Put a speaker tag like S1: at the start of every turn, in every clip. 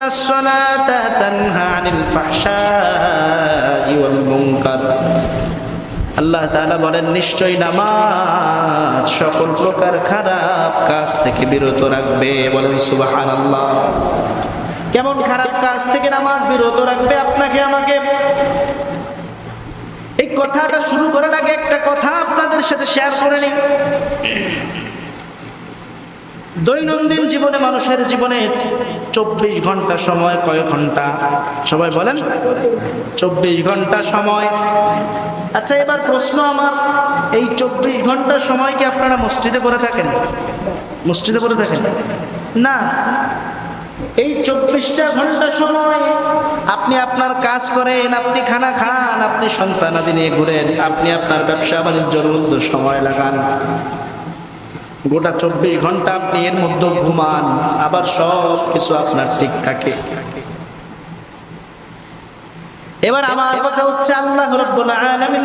S1: الصلاة تنهى عن الفحشاء والمنكر আল্লাহ তাআলা বলেন নিশ্চয়ই নামাজ সকল প্রকার খারাপ কাজ থেকে বিরত রাখবে বলেন সুবহানাল্লাহ কেমন খারাপ কাজ থেকে নামাজ বিরত রাখবে আপনাকে আমাকে এই কথাটা শুরু করার আগে একটা কথা আপনাদের সাথে শেয়ার করে নিই দৈনন্দিন জীবনে, মানুষের জীবনে চব্বিশ ঘণ্টা সময় কয় ঘণ্টা? সবাই বলেন। চব্বিশ ঘণ্টা সময়। আচ্ছা এবার প্রশ্ন আমার। এই চব্বিশ ঘণ্টা সময় কি আপনারা মসজিদে করে থাকেন? মসজিদে করে থাকেন? না। এই চব্বিশটা ঘণ্টা সময় আপনি আপনার কাজ করেন, আপনি খানা খান, আপনি সন্তানাদি নিয়ে ঘুরেন, আপনি আপনার ব্যবসা বাণিজ্যের মধ্যে সময় লাগান। গোটা চব্বিশ ঘণ্টা আপনি এর মধ্যে ঘুমান, আবার সব কিছু আপনার ঠিক থাকে। এবার আমার কথা হচ্ছে, আল্লাহ রব্বুল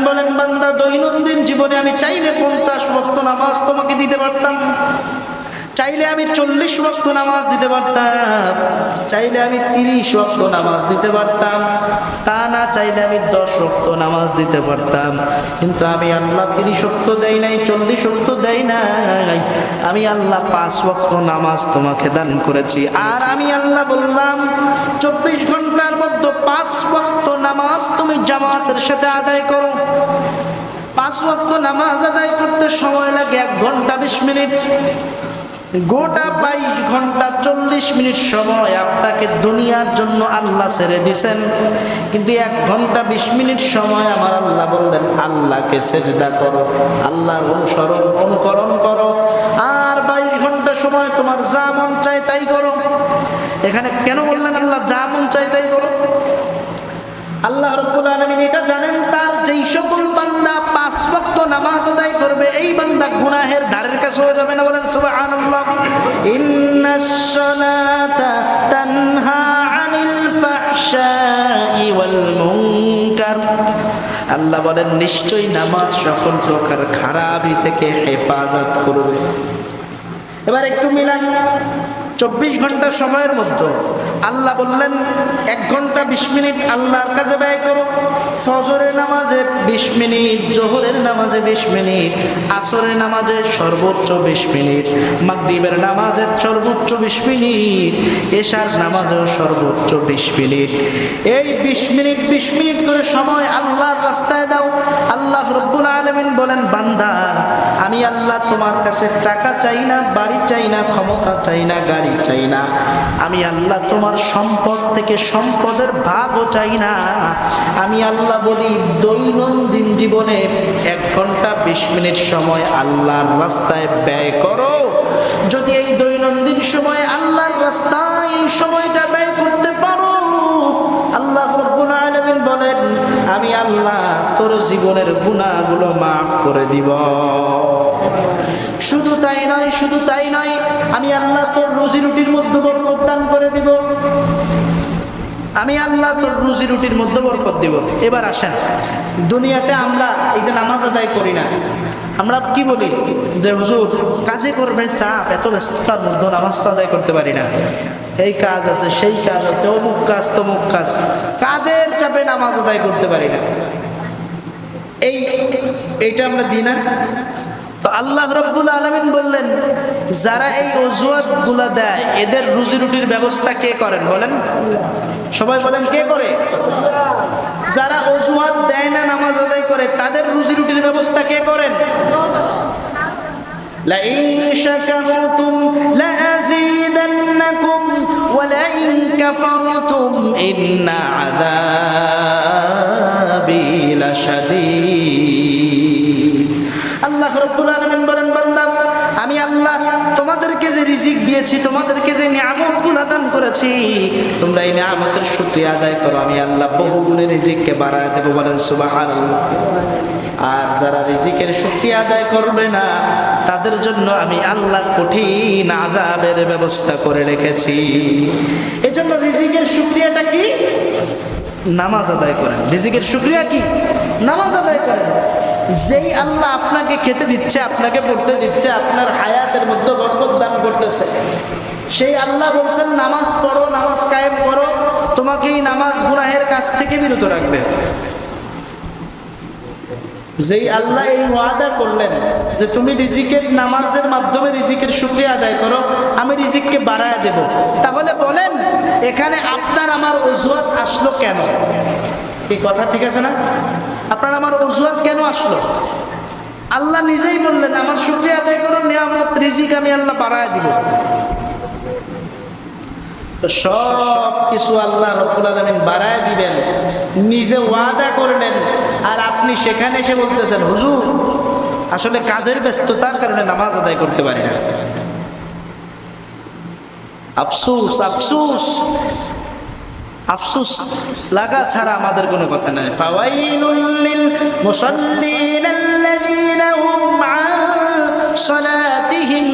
S1: বলেন, বান্দা, দৈনন্দিন জীবনে আমি চাইলে পঞ্চাশ ওয়াক্ত নামাজ তোমাকে দিতে পারতাম। চাইলে আমি চল্লিশ ওয়াক্ত নামাজ দিতে পারতাম, চাইলে আমি তিরিশ ওয়াক্ত নামাজ দিতে পারতাম, তা না চাইলে আমি দশ ওয়াক্ত নামাজ দিতে পারতাম। কিন্তু আমি আল্লাহ তিরিশ ওয়াক্ত দেই নাই, চল্লিশ ওয়াক্ত দেই নাই। আমি আল্লাহ পাঁচ ওয়াক্ত নামাজ তোমাকে দান করেছি। আর আমি আল্লাহ বললাম, চব্বিশ ঘণ্টার মধ্যে পাঁচ ওয়াক্ত নামাজ তুমি জামাতের সাথে আদায় করো। পাঁচ ওয়াক্ত নামাজ আদায় করতে সময় লাগে এক ঘণ্টা বিশ মিনিট। গোটা বাইশ ঘণ্টা চল্লিশ মিনিট সময় আপনাকে দুনিয়ার জন্য আল্লাহ ছেড়ে দিছেন। কিন্তু এক ঘণ্টা বিশ মিনিট সময় আমার আল্লাহ বললেন, আল্লাহকে সেজদা করো, আল্লাহর অনুসরণ, অনুকরণ করো। আর বাইশ ঘণ্টা সময় তোমার যা মন চায় তাই করো। এখানে কেন বললেন আল্লাহ, যা মন চায় তাই করো? আল্লাহ রব্বুল আলামিন এটা জানেন, তার যেই সকল বান্দা পাঁচ ওয়াক্ত নামাজ আদায় করবে, এই বান্দা গুনাহের ধারের কাছে হয়ে যাবে না বলেন ওয়াল মুনকার। আল্লাহ বলেন, নিশ্চয়ই নামাজ সকল প্রকার খারাপি থেকে হেফাজত করবে। এবার একটু মিলান। চব্বিশ ঘণ্টা সময়ের মধ্যে আল্লাহ বললেন, এক ঘণ্টা বিশ মিনিট আল্লাহর কাছে ব্যয় করো। ফজরের নামাজে বিশ মিনিট, জোহরের নামাজে বিশ মিনিট, আসরের নামাজে সর্বোচ্চ বিশ মিনিট, মাগরিবের নামাজের সর্বোচ্চ বিশ মিনিট, এশার নামাজেও সর্বোচ্চ বিশ মিনিট। এই বিশ মিনিট বিশ মিনিট করে সময় আল্লাহর রাস্তায় দাও। আল্লাহ রব্বুল আলমিন বলেন, বান্দা, আমি আল্লাহ তোমার কাছে টাকা চাই না, বাড়ি চাই না, ক্ষমতা চাই না, গাড়ি চাই না। আমি আল্লাহ তোমার সম্পদ থেকে সম্পদের ভাগও চাই না। আমি আল্লাহ বলি, দৈনন্দিন জীবনে এক ঘণ্টা বিশ মিনিট সময় আল্লাহর রাস্তায় ব্যয় করো। যদি এই দৈনন্দিন সময় আল্লাহর রাস্তায় এই সময়টা ব্যয় করতে পারো, আল্লাহ রব্বুল বলেন, আমি আল্লাহ তোর জীবনের গুনাহগুলো মাফ করে দিব। শুধু তাই নয়, শুধু তাই নয়, আমি আল্লাহ তোর রুজি রুটির মধ্যে বরকত দান করে দিব আমি আল্লাহ তোর রুজি রুটির মধ্যে বরকত দিব। এবার আসেন, দুনিয়াতে আমরা এই যে নামাজ আদায় করি না, আমরা কি বলি? যে হুজুর, কাজে করবে চাপ, এত ব্যস্ততার মধ্যে নামাজ তো আদায় করতে পারি না। এই কাজ আছে, সেই কাজ আছে, অমুক কাজ, তমুক কাজ। কাজের চাপে নামাজ আদায় করতে পারি না। এই, এইটা আমরা দিই না? আল্লাহ রব্বুল আলমিন বললেন যারা এই অজুয়াত গুলা দেয় এদের রুজি রুটির ব্যবস্থা কে করেন বলেন সবাই বলেন কে করে যারা অজুহাত দেয় না নামাজ আদায় করে তাদের রুজি রুটির ব্যবস্থা কে করেন لئن شكرتم لأزيدنكم ولئن كفرتم إن عذابي لشديد আমি আল্লাহ তোমাদেরকে যে রিজিক দিয়েছি, তোমাদেরকে যে নিয়ামত দান করেছি, তোমরা এই নিয়ামতের আদায় করো। আমি আল্লাহ বহু গুণে রিজিককে বাড়ায় দেবো বলেন আর যারা রিজিকের শুকরিয়া আদায় করবে না, তাদের জন্য আমি আল্লাহ কঠিন আজাবের ব্যবস্থা করে রেখেছি। এজন্য রিজিকের শুকরিয়াটা কি? নামাজ আদায় করেন। রিজিকের শুকরিয়া কি? নামাজ আদায় করেন। যেই আল্লাহ আপনাকে খেতে দিচ্ছে, আপনাকে পড়তে দিচ্ছে, আপনার হায়াতের মধ্যে বরকত দান করতেছে, সেই আল্লাহ বলছেন, নামাজ পড়ো, নামাজ কায়েম করো, তোমাকে এই নামাজ গুনাহের কাছ থেকে বিরত রাখবে। যেই আল্লাহ এই ওয়াদা করলেন যে তুমি রিজিকের নামাজের মাধ্যমে রিজিকের শুক্রিয়া আদায় করো, আমি রিজিককে বাড়ায় দেব। তাহলে বলেন, এখানে আপনার আমার অজুহাত আসলো কেন? এই কথা ঠিক আছে না? আপনার আমার অজুহাত কেন আসলো? আল্লাহ নিজেই বললেন, আমার শুক্রিয়া আদায় করো, নিয়ামত, রিজিক আমি আল্লাহ বাড়ায় দিব। সব কিছু আল্লাহ বাড়ায় দিবেন, নিজে করলেন আর আপনি সেখানে এসে বলতেছেন আসলে কাজের ব্যস্ততার কারণে নামাজ আদায় করতে পারি না। আফসুস আফসুস। আফসুস, লাগা ছাড়া আমাদের কোনো কথা নাই। ফাওয়াইলুল লিল মুসাল্লিন আল্লাযীনা হুম আন সালাতিহিম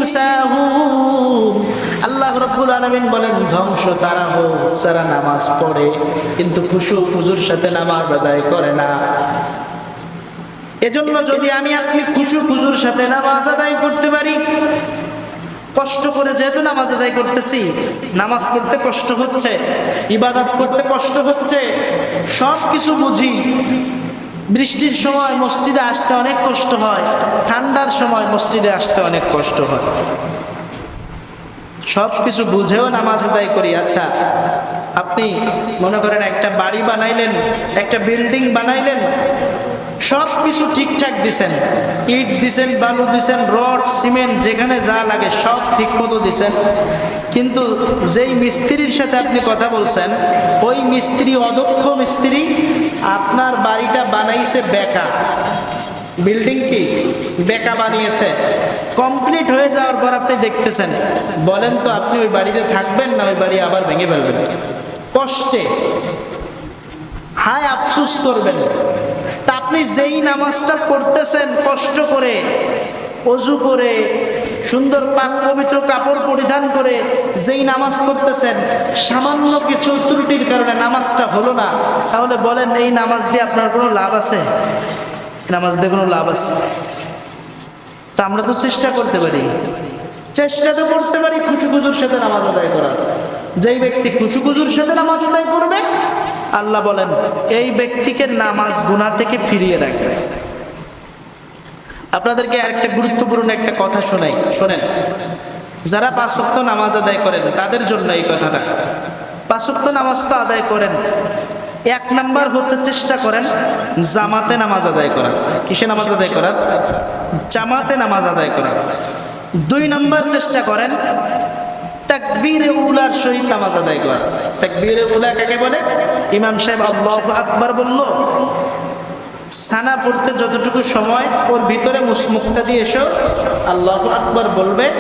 S1: আল্লাহ রব্বুল আলামিন বলেন, ধ্বংস তারা হোক, যারা নামাজ পড়ে, কিন্তু খুশু ফুজুর সাথে নামাজ আদায় করে না। এজন্য যদি আমি আপনি খুশু খুজুর সাথে নামাজ আদায় করতে পারি কষ্ট করে যেহেতু নামাজ আদায় করতেছি, নামাজ পড়তে কষ্ট হচ্ছে, ইবাদত করতে কষ্ট হচ্ছে সব কিছু বুঝি। বৃষ্টির সময় মসজিদে আসতে অনেক কষ্ট হয়, ঠান্ডার সময় মসজিদে আসতে অনেক কষ্ট হয়। সব কিছু বুঝেও নামাজ আদায় করি আচ্ছা আপনি মনে করেন একটা বাড়ি বানাইলেন, একটা বিল্ডিং বানাইলেন সব কিছু ঠিকঠাক দিছেন। ইট দিছেন, বালু দিছেন, রড, সিমেন্ট, যেখানে যা লাগে সব ঠিক মতো দিছেন। কিন্তু যেই মিস্ত্রির সাথে আপনি কথা বলছেন, ওই মিস্ত্রি, অদক্ষ মিস্ত্রি আপনার বাড়িটা বানাইছে বেকা। বিল্ডিং কি? বেকা বানিয়েছে। কমপ্লিট হয়ে যাওয়ার পর আপনি দেখতেছেন, বলেন তো আপনি ওই বাড়িতে থাকবেন না, ওই বাড়ি আবার ভেঙে ফেলবেন। কষ্টে, হায় আফসুস করবেন। তা আপনি যেই নামাজটা পড়তেছেন, কষ্ট করে, অজু করে, সুন্দর পাক পবিত্র কাপড় পরিধান করে যেই নামাজ পড়তেছেন, সামান্য কিছু ত্রুটির কারণে নামাজটা হলো না, তাহলে বলেন এই নামাজ দিয়ে আপনার কোনো লাভ আছে? নামাজ দিয়ে কোনো লাভ আছে? তা আমরা তো চেষ্টা করতে পারি। চেষ্টা তো করতে পারি খুশু খুজুর সাথে নামাজ আদায় করার। যেই ব্যক্তি খুশু খুজুর সাথে নামাজ আদায় করবে আল্লাহ বলেন, এই ব্যক্তিকে নামাজ গুনাহ থেকে ফিরিয়ে রাখবে আপনাদেরকে আরেকটা গুরুত্বপূর্ণ একটা কথা শোনাই, শোনেন। যারা পাঁচক্ত নামাজ আদায় করেন, তাদের জন্য এই কথাটা। পাঁচক্ত নামাজ তো আদায় করেন। এক নাম্বার হচ্ছে চেষ্টা করেন জামাতে নামাজ আদায় করার। কিসে নামাজ আদায় করার? জামাতে নামাজ আদায় করার। দুই নাম্বার চেষ্টা করেন তাকবীরে উলার সহিত নামাজ আদায় করা। তাকবীরে উলা কাকে বলে? ইমাম সাহেব আল্লাহু আকবার বলল, সানা পড়তে যতটুকু সময় ওর ভিতরে মুস- দিয়ে এসো। আল্লাহু আকবার বলবে,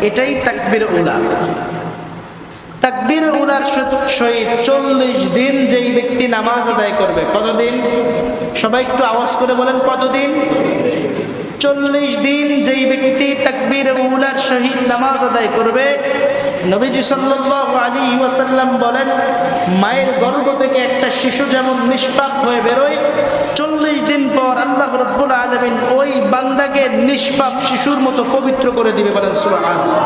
S1: এটাই তাকবীর উলা। তাকবীর উলার সহিত চল্লিশ দিন যেই ব্যক্তি নামাজ আদায় করবে, কতদিন? সবাই একটু আওয়াজ করে বলেন, কতদিন? চল্লিশ দিন যেই ব্যক্তি তাকবীর উলার সহিত নামাজ আদায় করবে নবীজি সাল্লাল্লাহু আলাইহি ওয়াসাল্লাম বলেন, মায়ের গর্ভ থেকে একটা শিশু যেমন নিষ্পাপ হয়ে বেরোয়, চল্লিশ দিন পর আল্লাহ রব্বুল আলামিন ওই বান্দাকে নিষ্পাপ শিশুর মতো পবিত্র করে দিবে বলেন, সুবহানাল্লাহ।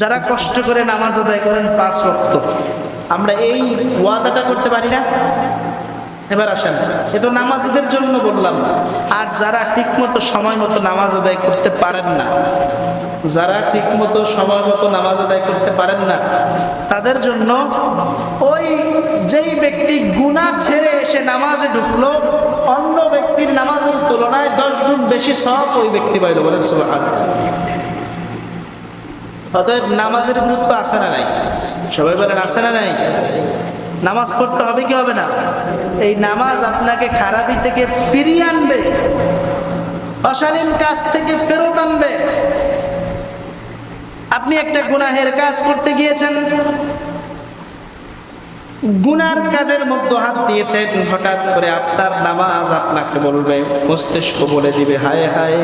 S1: যারা কষ্ট করে নামাজ আদায় করেন, পাঁচ ওয়াক্ত। আমরা এই ওয়াদাটা করতে পারি না? এবার আসেন, এ তো নামাজিদের জন্য বললাম, আর যারা ঠিকমতো সময় মতো নামাজ আদায় করতে পারেন না যারা ঠিকমতো সময় মতো নামাজ আদায় করতে পারেন না, তাদের জন্য ওই যেই ব্যক্তি গুনাহ ছেড়ে এসে নামাজে ঢুকলো, অন্য ব্যক্তির নামাজের তুলনায় দশ গুণ বেশি সব ওই ব্যক্তি পাইল বলে অতএব নামাজের গুরুত্ব আছে না নাই? সবাই বলেন আসে না নাই? নামাজ পড়তে হবে কি হবে না? এই নামাজ আপনাকে খারাপি থেকে ফিরিয়ে আনবে, অশালীন কাজ থেকে ফেরত আনবে আপনি একটা গুনাহের কাজ করতে গিয়েছেন। গুনার কাজের মধ্যে হাত দিয়েছেন, হঠাৎ করে আপনার নামাজ আপনাকে বলবে, মস্তিষ্ক বলে দিবে, হায় হায়,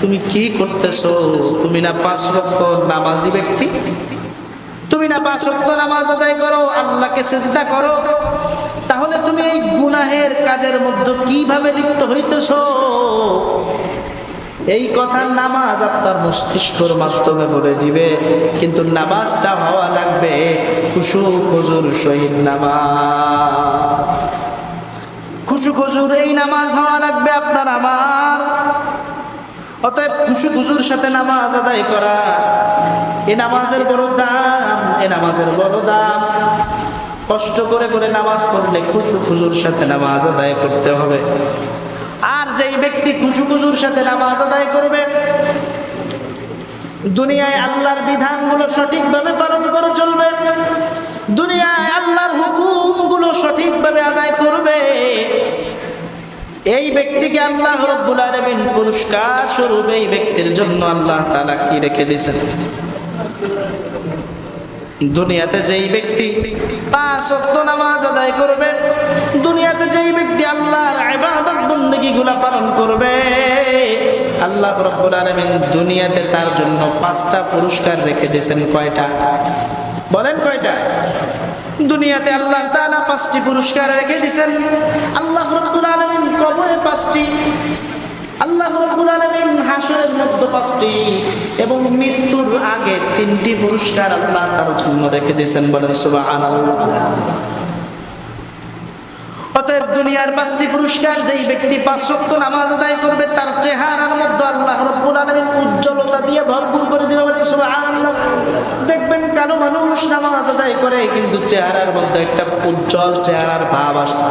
S1: তুমি কি করতেছো? তুমি না পাঁচ রক্ত নামাজি ব্যক্তি? তুমি না পাঁচ নামাজ আদায় করো, আল্লাহকে চেষ্টা করো। তাহলে তুমি এই গুনাহের কাজের মধ্যে কীভাবে লিপ্ত হইতেছো? এই কথার নামাজ আপনার মস্তিষ্কর মাধ্যমে বলে দিবে, কিন্তু নামাজটা হওয়া লাগবে খুশু খুজুর শহীদ নামাজ। খুশু খুজুর এই নামাজ হওয়া লাগবে আপনার আমার। অতএব খুশু খুজুর সাথে নামাজ আদায় করা, এ নামাজের বড় দাম, এ নামাজের বড় দাম। কষ্ট করে করে নামাজ পড়লে খুশু খুজুর সাথে নামাজ আদায় করতে হবে। যেই ব্যক্তি খুশু খুজুর সাথে নামাজ আদায় করবে, দুনিয়ায় আল্লাহর বিধানগুলো সঠিকভাবে পালন করে চলবে, দুনিয়ায় আল্লাহর হুকুমগুলো সঠিকভাবে আদায় করবে, এই ব্যক্তিকে আল্লাহ রব্বুল পুরস্কার স্বরূপ এই ব্যক্তির জন্য আল্লাহ তাআলা কি রেখে দিয়েছেন? দুনিয়াতে যেই ব্যক্তি পাঁচ ওয়াক্ত নামাজ আদায় করবে, দুনিয়াতে যেই ব্যক্তি আল্লাহর ইবাদত বندگیগুলো পালন করবে, আল্লাহ রাব্বুল দুনিয়াতে তার জন্য পাঁচটা পুরস্কার রেখে দিয়েছেন কয়টা? বলেন কয়টা? দুনিয়াতে আল্লাহ তালা পাঁচটি পুরস্কার রেখে দিয়েছেন। আল্লাহ রাব্বুল আলামিন কবরে পাঁচটি আল্লাহ পাঁচটি এবং মৃত্যুর আগে তিনটি অতএব দুনিয়ার পাঁচটি পুরস্কার যেই ব্যক্তি পাঁচ ওয়াক্ত নামাজ আদায় করবে, তার চেহারার মধ্যে আল্লাহ রব্বুল উজ্জ্বলতা দিয়ে ভরপুর করে দিবে দেখবেন কালো মানুষ নামাজ আদায় করে, কিন্তু চেহারার মধ্যে একটা উজ্জ্বল চেহারার ভাব আসে।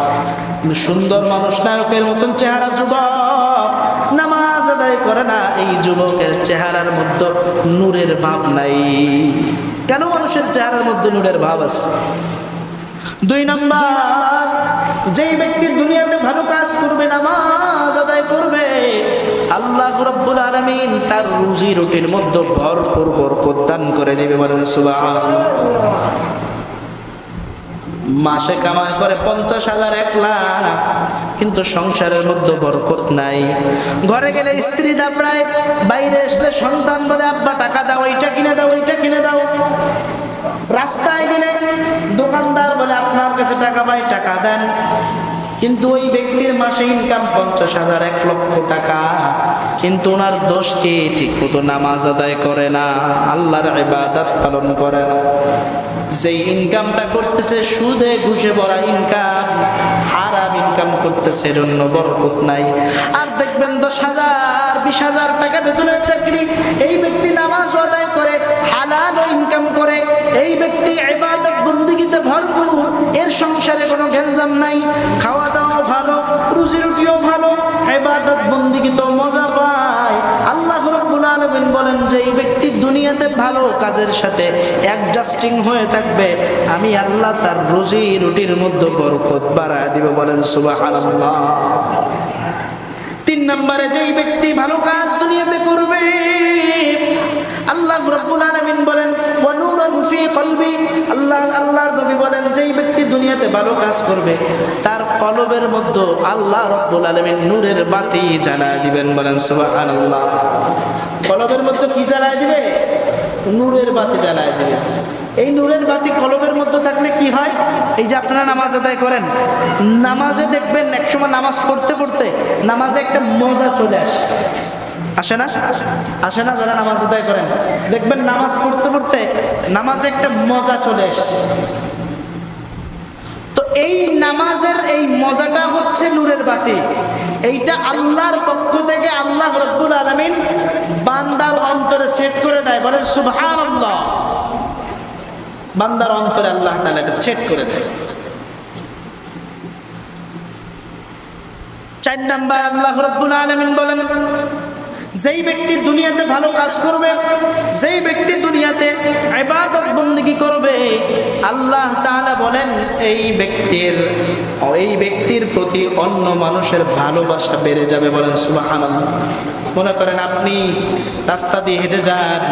S1: সুন্দর মানুষ নায়কের মতন চেহারা যুবক। আদায় করে না, এই যুবকের চেহারার মধ্যে নূরের ভাব নাই। কেন মানুষের চেহারার মধ্যে নূরের ভাব আছে? দুই নম্বর, যেই ব্যক্তি দুনিয়াতে ভালো কাজ করবে, নামাজ আদায় করবে, আল্লাহ রব্বুল আলামিন তার রুজি রুটির মধ্যে ভরপুর বরকত দান করে দিবে বলেন সুবহানাল্লাহ। মাসে কামাই করে পঞ্চাশ হাজার, এক লাখ। কিন্তু সংসারের মধ্যে বরকত নাই। ঘরে গেলে স্ত্রী দাবড়ায় বাইরে আসলে সন্তান বলে, আব্বা, টাকা দাও, এইটা কিনে দাও ওইটা কিনে দাও। রাস্তায় গেলে দোকানদার বলে, আপনার কাছে টাকা পাই, টাকা দেন। কিন্তু ওই ব্যক্তির মাসে ইনকাম পঞ্চাশ হাজার, এক লক্ষ টাকা। কিন্তু ওনার দোষ কি? ঠিক মতো নামাজ আদায় করে না। আল্লাহর ইবাদত পালন করে না। যেই ইনকামটা করতেছে, সুদে ঘুষে ভরা ইনকাম। হারাম ইনকাম করতেছে জন্য বরকত নাই। আর দেখবেন দশ হাজার, বিশ হাজার টাকা বেতনের চাকরি, এই ব্যক্তি নামাজ আদায় করে, হালাল ইনকাম করে। এই ব্যক্তি এবার বন্দিগিতে ভরপুর, এর সংসারে কোনো গ্যাঞ্জাম নাই। কাজের সাথে অ্যাডজাস্টিং হয়ে থাকবে, আমি আল্লাহ তার রুজি রুটির মধ্যে বরকত বাড়ায় দিব বলেন সুবহানাল্লাহ। তিন নম্বরে যেই ব্যক্তি ভালো কাজ দুনিয়াতে করবে, আল্লাহ রাব্বুল আলামিন বলেন, ওয়া নূরুন ফি কলবি। আল্লাহ, আল্লাহর নবী বলেন, যেই ব্যক্তি দুনিয়াতে ভালো কাজ করবে, তার কলবের মধ্যে আল্লাহ রাব্বুল আলামিন নূরের বাতি জ্বালায় দিবেন বলেন সুবহানাল্লাহ। কলবের মধ্যে কি জ্বালায় দিবে? নূরের বাতি জ্বালায় দিবে। এই নূরের বাতি কলমের মধ্যে থাকলে কি হয়? এই যে আপনারা নামাজ আদায় করেন, নামাজে দেখবেন একসময় নামাজ পড়তে পড়তে নামাজে একটা মজা চলে আসে। আসে না? আসে না যারা নামাজ আদায় করেন? দেখবেন নামাজ পড়তে পড়তে নামাজে একটা মজা চলে আসছে। তো এই নামাজের এই মজাটা হচ্ছে নূরের বাতি। এইটা আল্লাহর পক্ষ থেকে আল্লাহ রব্বুল আলমিন বান্দার অন্তরে সেট করে দেয়, বলেন সুবহানাল্লাহ। বান্দার অন্তরে আল্লাহ তাআলা এটা সেট করে দেয়। চার নাম্বার, আল্লাহ রব্বুল আলমিন বলেন, যেই ব্যক্তি দুনিয়াতে ভালো কাজ করবে, যেই ব্যক্তি দুনিয়াতে ইবাদত বন্দেগী করবে, আল্লাহ তাআলা বলেন, এই ব্যক্তির এই ব্যক্তির প্রতি অন্য মানুষের ভালোবাসা বেড়ে যাবে বলেন, সুবহানাল্লাহ। মনে করেন আপনি রাস্তা দিয়ে হেঁটে যান,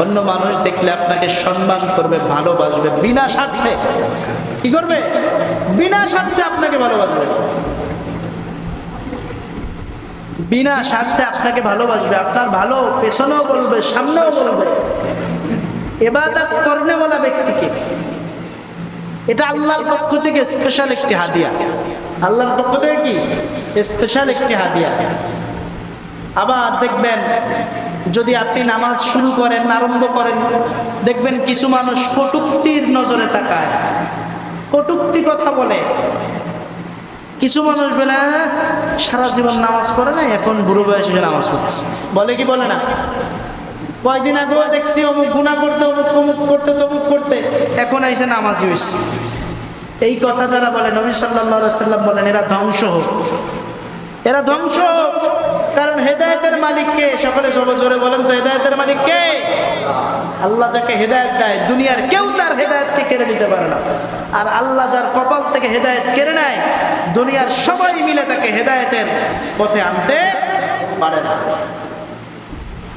S1: অন্য মানুষ দেখলে আপনাকে সম্মান করবে, ভালোবাসবে, বিনা স্বার্থে। কি করবে? বিনা স্বার্থে আপনাকে ভালোবাসবে। বিনা স্বার্থে আপনাকে ভালোবাসবে, আপনার ভালো পেছনেও বলবে, সামনেও বলবে। এবাদত করনে বলা ব্যক্তিকে এটা আল্লাহর পক্ষ থেকে স্পেশাল একটি হাদিয়া। আল্লাহর পক্ষ থেকে কি? স্পেশাল একটি হাদিয়া। আবার দেখবেন, যদি আপনি নামাজ শুরু করেন, আরম্ভ করেন, দেখবেন কিছু মানুষ কটুক্তির নজরে তাকায়। কটুক্তি কথা বলে। কিছু মানুষ বলে সারা জীবন নামাজ পড়ে না, এখন বুড়ো বয়সে নামাজ পড়ছে। বলে কি বলে না? কয়দিন আগেও দেখছি অমুক গুণা করতে, অমুক অমুক করতে, তমুক করতে। এখন এসে নামাজি হয়েছে এই কথা যারা বলে, নবী সাল্লাহ বলেন, এরা ধ্বংস হোক। এরা ধ্বংস। কারণ হেদায়তের মালিককে সকলে জোরে জোরে বলেন তো, হেদায়েতের মালিককে আল্লাহ যাকে হেদায়েত দেয়, দুনিয়ার কেউ তার হেদায়েতকে কেড়ে নিতে পারে না। আর আল্লাহ যার কপাল থেকে হেদায়েত কেড়ে নেয়, দুনিয়ার সবাই মিলে তাকে হেদায়েতের পথে আনতে পারে না।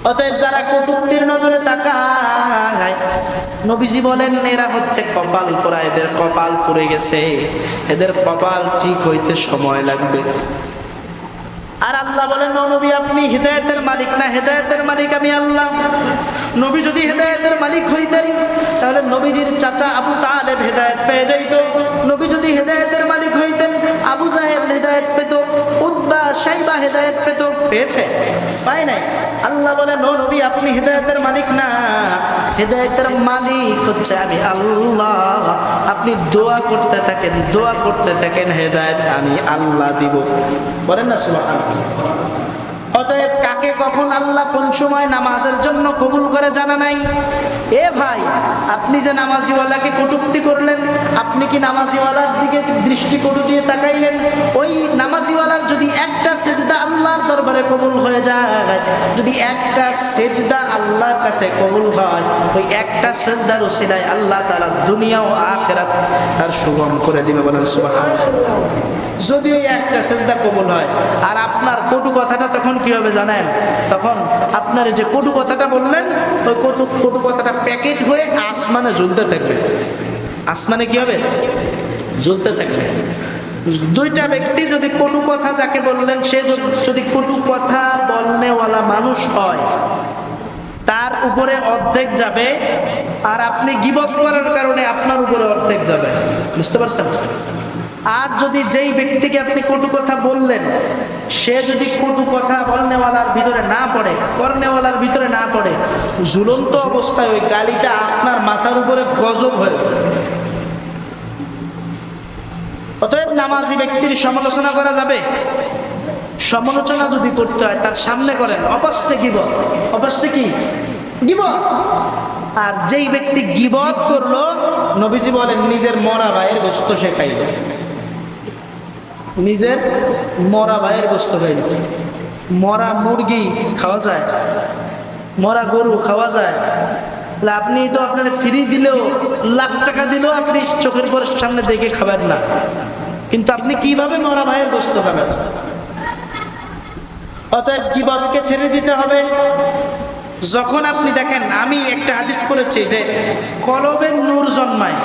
S1: অতএব যারা কটুক্তির নজরে তাকায়, নবীজি বলেন, এরা হচ্ছে কপাল পোড়া, এদের কপাল পুড়ে গেছে। এদের কপাল ঠিক হইতে সময় লাগবে। আর আল্লাহ বলেন, "ও নবী, আপনি হৃদায়তের মালিক না হেদায়েতের মালিক আমি আল্লাহ। নবী যদি হেদায়েতের মালিক হইতেন, তাহলে নবীজির চাচা আবু তালেব হেদায়েত পেয়ে যাইত। নবী যদি হেদায়েতের মালিক হইতেন আবু জাহেল হেদায়েত পেত উদ্বা সাইবা হেদায়েত পেত, পেয়েছে? পায় নাই। আল্লাহ বলেন, ও নবী, আপনি হেদায়েতের মালিক না। হেদায়েতের মালিক হচ্ছে আমি, আল্লাহ। আপনি দোয়া করতে থাকেন, দোয়া করতে থাকেন, হেদায়েত আমি আল্লাহ দিব। বলেন না, সুবহানাল্লাহ। অতএব কাকে কখন আল্লাহ কোন সময় নামাজের জন্য কবুল জানা নাই। এ ভাই, আপনি যে নামাজিওয়ালাকে কটুক্তি করলেন, আপনি কি নামাজিওয়ালার দিকে দৃষ্টি দিয়ে তাকাইলেন? ওই নামাজিওয়ালার যদি একটা সেজদা আল্লাহর দরবারে কবুল হয়ে যায়, যদি একটা সেজদা আল্লাহর কাছে কবুল হয়, ওই একটা সেজদার ওসিলায় আল্লাহ তাআলা দুনিয়া ও আখেরাত তার সুগম করে দিবে বলেন যদি ওই একটা সেজদা কবুল হয়, আর আপনার কটু কথাটা তখন কি হবে জানেন? তখন আপনার যে কটু কথাটা বললেন, ওই কটু কটু কথাটা প্যাকেট হয়ে আসমানে ঝুলতে থাকবে। আসমানে কি হবে? ঝুলতে থাকবে। দুইটা ব্যক্তি যদি কটু কথা যাকে বললেন, সে যদি- কটু কথা বলনেওয়ালা মানুষ হয়, তার উপরে অর্ধেক যাবে আর আপনি গিবত করার কারণে আপনার উপরে অর্ধেক যাবে বুঝতে পারছেন আর যদি যেই ব্যক্তিকে আপনি কটু কথা বললেন, সে যদি কটু কথা বলনেওয়ালার ভিতরে না পড়ে, করনেওয়ালার ভিতরে না পড়ে, ঝুলন্ত অবস্থায় ওই গালিটা আপনার মাথার উপরে গজব হয়ে। অতএব নামাজি ব্যক্তির সমালোচনা করা যাবে। সমালোচনা যদি করতে হয়, তার সামনে করেন, অপাষ্টে গিবত। অপাষ্টে কি? গিবত। আর যেই ব্যক্তি গিবত করল, নবীজি বলেন, নিজের মরা ভাইয়ের গোস্ত সে খাইল। নিজের মরা ভাইয়ের গোস্ত খাইল। মরা মুরগি খাওয়া যায়, মরা গরু খাওয়া যায় আপনি তো আপনার ফ্রি দিলেও লাখ টাকা দিলেও আপনি চোখের পর সামনে দেখে খাবেন না। কিন্তু আপনি কীভাবে মরা ভাইয়ের গোস্ত খাবেন? অতএব গিবতকে ছেড়ে দিতে হবে। যখন আপনি দেখেন, আমি একটা হাদিস পড়েছি যে কলবের নূর জন্মায়।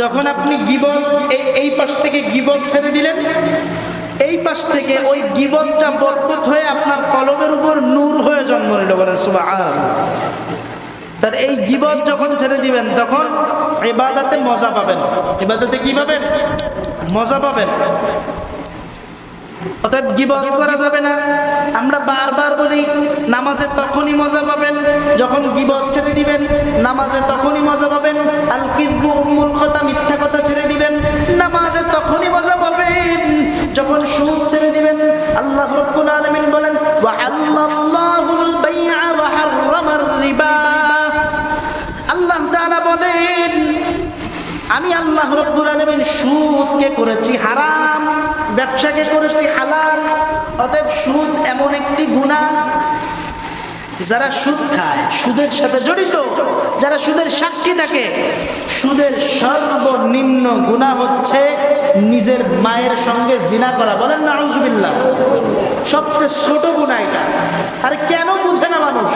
S1: যখন আপনি গিবত এই পাশ থেকে গিবত ছেড়ে দিলেন, এই পাশ থেকে ওই গিবতটা বরকত হয়ে আপনার কলবের উপর নূর হয়ে জন্ম নিল বলেন, সুবহানাল্লাহ। তার এই গিবত যখন ছেড়ে দিবেন, তখন এবাদাতে মজা পাবেন। এবাদাতে কি পাবেন? মজা পাবেন। অতএব গিবত করা যাবে না। আমরা বারবার বলি, নামাজে তখনই মজা পাবেন, যখন গিবত ছেড়ে দিবেন, নামাজে তখনই মজা পাবেন আল কিদবু কথা মিথ্যা কথা ছেড়ে দিবেন, নামাজে তখনই মজা পাবেন। যখন সুদ ছেড়ে দিবেন, আল্লাহ রাব্বুল আলামিন বলেন, ওয়া ওয়া হাররামার রিবা। আল্লাহ বলেন, আমি আল্লাহ রব্বুল আলামিন সুদকে করেছি হারাম, ব্যবসাকে করেছি হালাল, অতএব সুদ এমন একটি গুনাহ। যারা সুদ খায়, সুদের সাথে জড়িত, যারা সুদের সাক্ষী থাকে, সুদের সর্বনিম্ন গুণা হচ্ছে নিজের মায়ের সঙ্গে জিনা করা। বলেন না আউজুবিল্লাহ সবচেয়ে ছোট গুণা এটা। আর কেন বুঝে না মানুষ?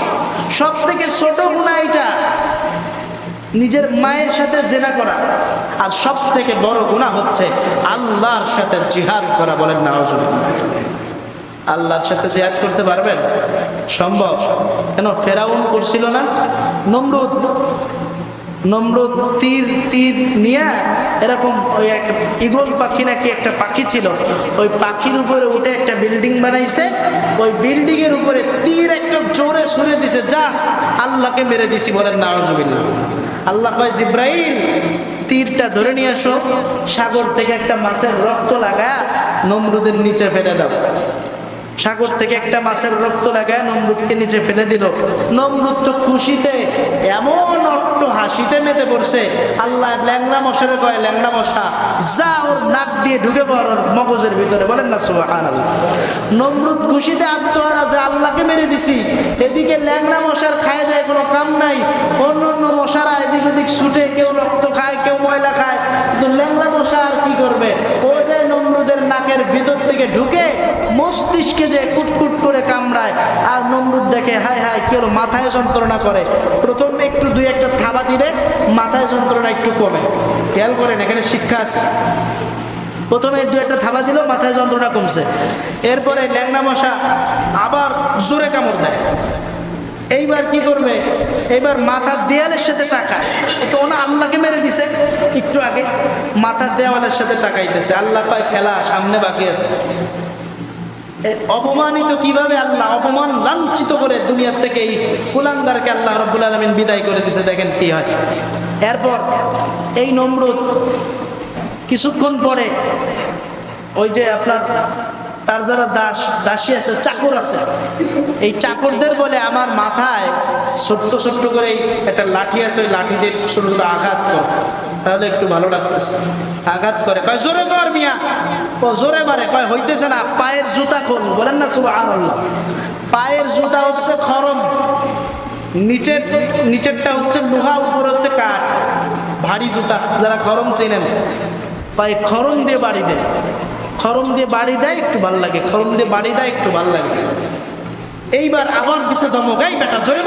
S1: সব থেকে ছোট গুণা এটা। নিজের মায়ের সাথে জেনা করা। আর সব থেকে বড় গুণা হচ্ছে আল্লাহর সাথে জিহাদ করা বলেন না আল্লাহর সাথে জিহাদ করতে পারবেন? সম্ভব। কেন? ফেরাউন করছিল না? নমরুদ। নমরুদ তীর তীর নিয়ে এরকম ওই এক ইগল পাখি নাকি একটা পাখি ছিল, ওই পাখির উপরে উঠে একটা বিল্ডিং বানাইছে, ওই বিল্ডিং এর উপরে তীর একটা জোরে সুরে দিছে, যা আল্লাহকে মেরে দিছি বলেন না আল্লাহ কয়, জিব্রাইল, তীরটা ধরে নিয়ে আসো। সাগর থেকে একটা মাছের রক্ত লাগা নমরুদের নিচে ফেলে দাও। সাগর থেকে একটা মাছের রক্ত লাগায় নমরুদকে নিচে ফেলে দিল। নমরুদ তো খুশিতে এমন হাসিতে মেতে পড়ছে। আল্লাহ ল্যাংড়া মশারে কয়, ল্যাংড়া মশা, যা ওর নাক দিয়ে ঢুকে পড় মগজের ভিতরে। বলেন না সুবাহান নমরুদ খুশিতে আত্মহারা যে আল্লাহকে মেরে দিছি। এদিকে ল্যাংড়া মশার খায় দেয় কোনো কাম নাই। অন্য অন্য মশারা এদিক ওদিক ছুটে, কেউ রক্ত খায়, কেউ ময়লা খায়। কিন্তু ল্যাংড়া মশা আর কি করবে? ও যে নমরুদের নাকের ভিতর থেকে ঢুকে মস্তিষ্কে যে কুটকুট করে কামড়ায়, আর নমরুদ দেখে, হায় হায় কেউ মাথায় যন্ত্রণা করে? প্রথম একটু দুই একটা থাবা দিলে মাথায় যন্ত্রণা একটু কমে। খেয়াল করেন, এখানে শিক্ষা আছে। প্রথমে দু একটা থাবা দিলেও মাথায় যন্ত্রণা কমছে। এরপরে ল্যাংনা মশা আবার জোরে কামড় দেয়। এইবার কি করবে? এইবার মাথার দেয়ালের সাথে টাকা তো ওনা আল্লাহকে মেরে দিছে। একটু আগে মাথার দেওয়ালের সাথে টাকাইতেছে আল্লাহ পায় খেলা সামনে বাকি আছে। অপমানিত কীভাবে আল্লাহ অপমান লাঞ্ছিত করে দুনিয়ার থেকে এই কুলাঙ্গারকে আল্লাহ রব্বুল আলমিন বিদায় করে দিছে, দেখেন কি হয়। এরপর এই নমরুদ কিছুক্ষণ পরে ওই যে আপনার তার যারা দাস, দাসী আছে, চাকর আছে, এই চাকরদের বলে আমার মাথায় ছোট্ট ছোট্ট করে একটা লাঠি আছে, ওই লাঠি দিয়ে ছোট ছোট আঘাত কর। তাহলে একটু ভালো লাগতেছে আঘাত করে। কয়, জোরে কর মিয়া। ও, জোরে মারে। কয়, হইতেছে না। পায়ের জুতা খোল বলেন না শুভ আনন্দ পায়ের জুতা হচ্ছে খরম। নিচের, নিচেরটা হচ্ছে লোহা, উপর হচ্ছে কাঠ। ভারী জুতা, যারা খরম চেনেন। পায়ে খরম দিয়ে বাড়ি দেয়। খরম দিয়ে বাড়ি দেয়, একটু ভালো লাগে। খরম দিয়ে বাড়ি দেয়, একটু ভালো লাগে। এইবার আবার দিছে ধমক। এই বেটা, জোরে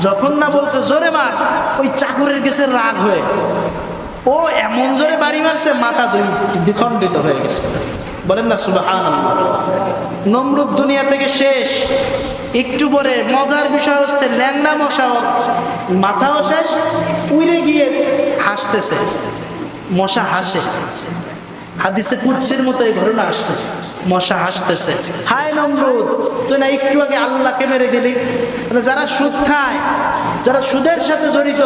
S1: যখন না বলছে, জোরে মার, ওই চাকরের গেছে রাগ হয়ে ও এমন জোরে বাড়ি মারছে, মাথা দ্বিখণ্ডিত হয়ে গেছে। বলেন না সুবাহ নমরূপ দুনিয়া থেকে শেষ। একটু পরে মজার বিষয় হচ্ছে, ল্যাংড়া মশাও মাথাও শেষ উড়ে গিয়ে হাসতেছে। মশা হাসে। হাদিসে কুচ্ছের মতো এই ঘটনা আসছে। মশা হাসতেছে। হায় নমরুদ, তুই না একটু আগে আল্লাহকে মেরে দিলি। মানে যারা সুদ খায়, যারা সুদের সাথে জড়িত,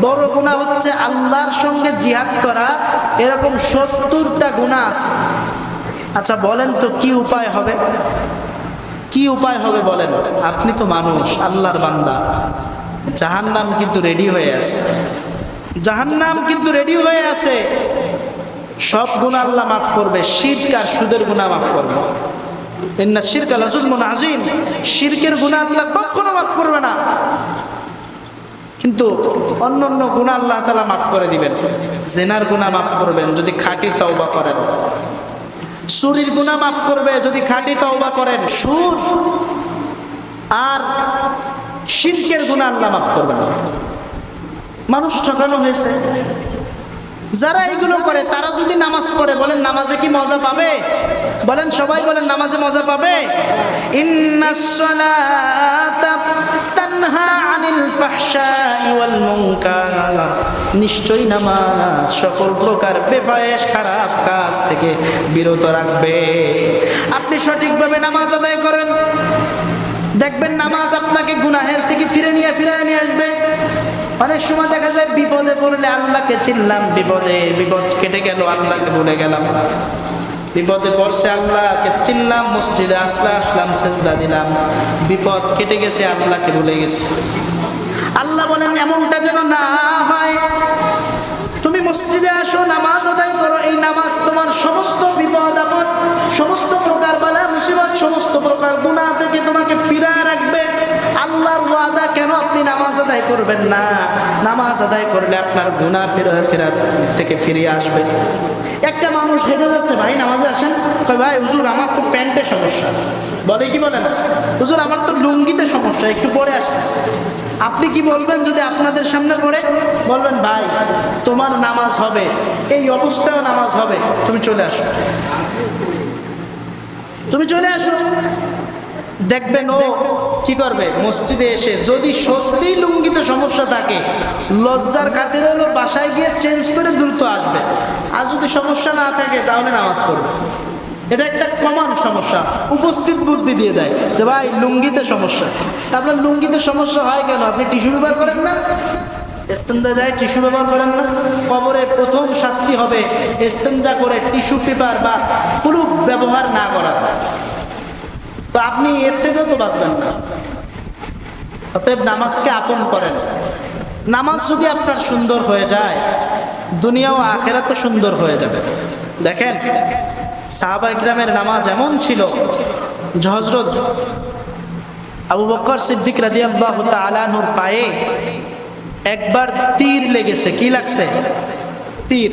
S1: বড় গুণা হচ্ছে আল্লাহর সঙ্গে জিহাদ করা, এরকম সত্তরটা গুণা আছে। আচ্ছা বলেন তো কি উপায় হবে? কি উপায় হবে বলেন? আপনি তো মানুষ, আল্লাহর বান্দা। জাহান্নাম কিন্তু রেডি হয়ে আছে। জাহান্নাম কিন্তু রেডি হয়ে আছে। সব গুণা আল্লাহ মাফ করবে, শিরক আর সুদের গুণা মাফ করবে। মাফ করবে না। কিন্তু অন্য অন্য তালা মাফ করে দিবেন। জেনার গুণা মাফ করবেন, যদি খাঁটি তওবা করেন। চুরির গুণা মাফ করবে, যদি খাঁটি তওবা করেন। সুদ আর শিরকের গুণা আল্লাহ মাফ করবে না। মানুষ ঠকানো হয়েছে। যারা এগুলো করে, তারা যদি নামাজ পড়ে, বলেন নামাজে কি মজা পাবে? বলেন সবাই বলেন নামাজে মজা পাবে? নিশ্চয়ই নামাজ সকল প্রকার বেফায়েশ, খারাপ কাজ থেকে বিরত রাখবে। আপনি সঠিকভাবে নামাজ আদায় করেন। দেখবেন নামাজ আপনাকে গুনাহের থেকে ফিরে নিয়ে ফিরে নিয়ে আসবে। অনেক সময় দেখা যায় বিপদে পড়লে আল্লাহকে চিনলাম, বিপদে, বিপদ কেটে গেল, আল্লাহকে ভুলে গেলাম। বিপদে পড়ছে আল্লাহকে চিনলাম, মসজিদে আসলাম আসলাম, সেজদা দিলাম। বিপদ কেটে গেছে, আল্লাহকে ভুলে গেছে। আল্লাহ বলেন, এমনটা যেন না হয়। তুমি মসজিদে আসো, নামাজ আদায় করো। এই নামাজ তোমার সমস্ত বিপদ, আপদ, সমস্ত প্রকার বালা, মুসিবত, সমস্ত প্রকার গুণা থেকে তোমাকে ফিরায় রাখবে। আল্লাহর ওয়াদা কেন আপনি নামাজ আদায় করবেন না? নামাজ আদায় করলে আপনার গুণা ফেরা ফেরা থেকে ফিরে আসবে। একটা মানুষ হেঁটে যাচ্ছে, ভাই, নামাজে আসেন? কয়, ভাই, হুজুর, আমার তো প্যান্টে সমস্যা। বলে কি বলে না? হুজুর, আমার তো লুঙ্গিতে সমস্যা, একটু পরে আসতেছে। আপনি কি বলবেন যদি আপনাদের সামনে পড়ে? বলবেন, ভাই, তোমার নামাজ হবে, এই অবস্থায় নামাজ হবে, তুমি চলে আসো। তুমি চলে আসো। দেখবেন ও কি করবে? মসজিদে এসে যদি সত্যি লুঙ্গিতে সমস্যা থাকে, লজ্জার খাতিরে হলো বাসায় গিয়ে চেঞ্জ করে দ্রুত আসবে। আর যদি সমস্যা না থাকে, তাহলে নামাজ পড়বে। এটা একটা কমন সমস্যা। উপস্থিত বুদ্ধি দিয়ে দেয় যে, ভাই, লুঙ্গিতে সমস্যা। তা আপনার লুঙ্গিতে সমস্যা হয় কেন? আপনি টিস্যু ব্যবহার করেন না? ইস্তেঞ্জা যায়, টিস্যু ব্যবহার করেন না? কবরে প্রথম শাস্তি হবে ইস্তেঞ্জা করে টিস্যু পেপার বা কুলুপ ব্যবহার না করার তো আপনি এর থেকেও তো বাঁচবেন না। অতএব নামাজকে আপন করেন। নামাজ যদি আপনার সুন্দর হয়ে যায়, দুনিয়া ও আখেরা তো সুন্দর হয়ে যাবে। দেখেন, সাহাবা ইকরামের নামাজ এমন ছিল হজরত আবু বকর সিদ্দিক রাজিয়াল্লাহ তালানুর পায়ে একবার তীর লেগেছে। কি লাগছে? তীর।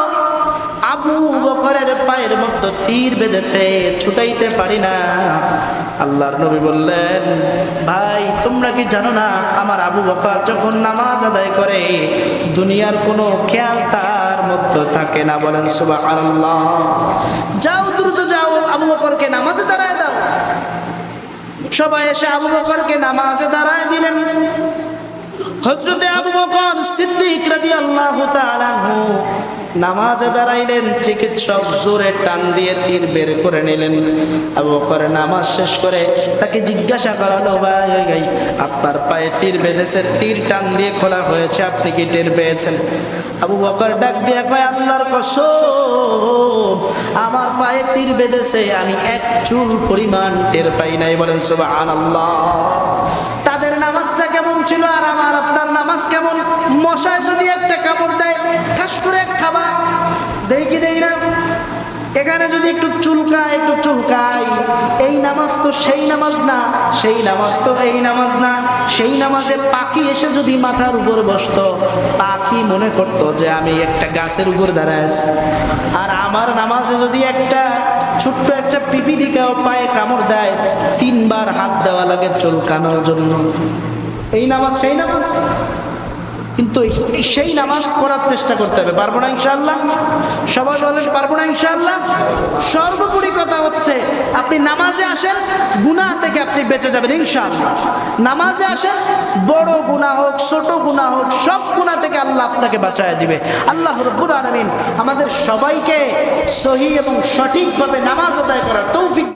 S1: আবু বকরের পায়ের মতো তীর বেঁধেছে, ছুটাইতে পারি না। আল্লাহর নবী বললেন, ভাই, তোমরা কি জানো না, আমার আবু বকর যখন নামাজ আদায় করে, দুনিয়ার কোনো খেয়াল তার মধ্যে থাকে না। বলেন, সুবহানাল্লাহ। যাও, দ্রুত যাও, আবু বকরকে নামাজে দাঁড়ায় দাও। সবাই এসে আবু বকরকে নামাজে দাঁড়ায় দিলেন। হজরতে আবু বকর সিদ্দিক রাদিয়াল্লাহু তাআলা নামাজে দাঁড়াইলেন, চিকিৎসক জোরে টান দিয়ে তীর বের করে নিলেন। আবু বকর নামাজ শেষ করে তাকে জিজ্ঞাসা করালো, ভাই আপনার পায়ে তীর বেঁধেছে, তীর টান দিয়ে খোলা হয়েছে, আপনি কি টের পেয়েছেন? আবু বকর ডাক দিয়ে কয়, আল্লাহর কসম, আমার পায়ে তীর বেঁধেছে, আমি এক চুল পরিমাণ টের পাই নাই। বলেন, সুবহানাল্লাহ। তাদের নামাজটা কেমন ছিল আর আমার, আপনার নামাজ কেমন? মশায় যদি একটা কামড় দেয় সেই নামাজ না, সেই নামাজ তো এই নামাজ না। সেই নামাজে পাখি এসে যদি মাথার উপর বসতো, পাখি মনে করতো যে আমি একটা গাছের উপর দাঁড়ায় আছি। আর আমার নামাজে যদি একটা ছোট্ট একটা পিপিলিকাও পায়ে কামড় দেয়, তিনবার হাত দেওয়া লাগে চুলকানোর জন্য। এই নামাজ সেই নামাজ? কিন্তু সেই নামাজ করার চেষ্টা করতে হবে। পারব না ইনশাল্লাহ সবাই বলেন, পারব না ইনশাল্লাহ সর্বোপরি কথা হচ্ছে, আপনি নামাজে আসেন, গুনাহ থেকে আপনি বেঁচে যাবেন ইনশাআল্লাহ। নামাজে আসেন, বড় গুনাহ হোক, ছোট গুনাহ হোক, সব গুনাহ থেকে আল্লাহ আপনাকে বাঁচায় দিবে। আল্লাহ রব্বুল আলামিন আমাদের সবাইকে সহি এবং সঠিকভাবে নামাজ আদায় করার তৌফিক